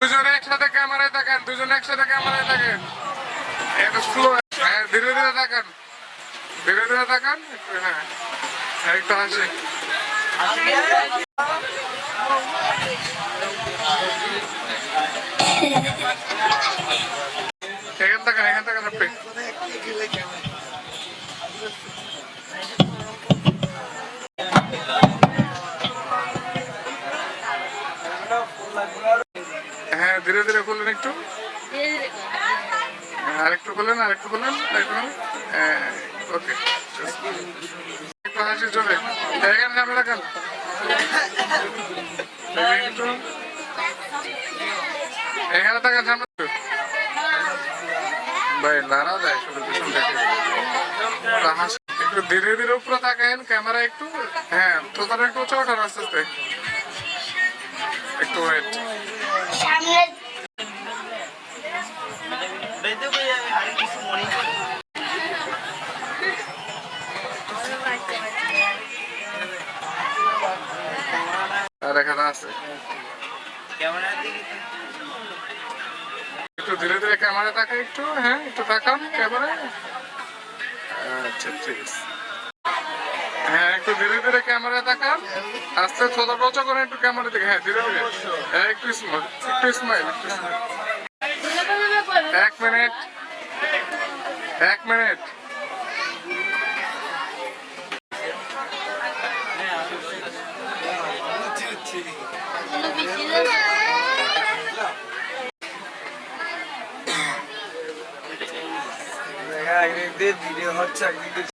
দুজন একসাথে ক্যামেরায় থাকেন, দুজন একসাথে ক্যামেরায় থাকেন। হ্যাঁ ধীরে ধীরে থাকেন। ধীরে ধীরে থাকেন হ্যাঁ, হ্যাঁ একটু আছে এখান থেকে এখান থেকে ধীরে ধীরে খুললেন একটু। আরেকটু খুললেন আরেকটু খুললেন আরেকটু হ্যাঁ ওকে। একটু হাসি চলে। এখানে সামনে রাখান একটু। এখানে থাকার সামনে। ভাই নারা যায় শুধু একটু। ধীরে ধীরে উপরে তাকায়েন, ক্যামেরা একটু। হ্যাঁ তো তারা একটু ওঠান আস্তে আস্তে। একটু ওয়েট সামনে আর এখানে আছে একটু ধীরে ধীরে ক্যামেরা তাকাই একটু হ্যাঁ একটু তাকান ক্যামেরা আচ্ছা ঠিক আছে হ্যাঁ একটু ধীরে ধীরে ক্যামেরা তাকান আস্তে ছোট বড় করে একটু ক্যামেরা দেখে হ্যাঁ ধীরে ধীরে। হ্যাঁ একটু স্মাইল একটু স্মাইল এক মিনিট এক মিনিট। ভিডিও হচ্ছে একদিকে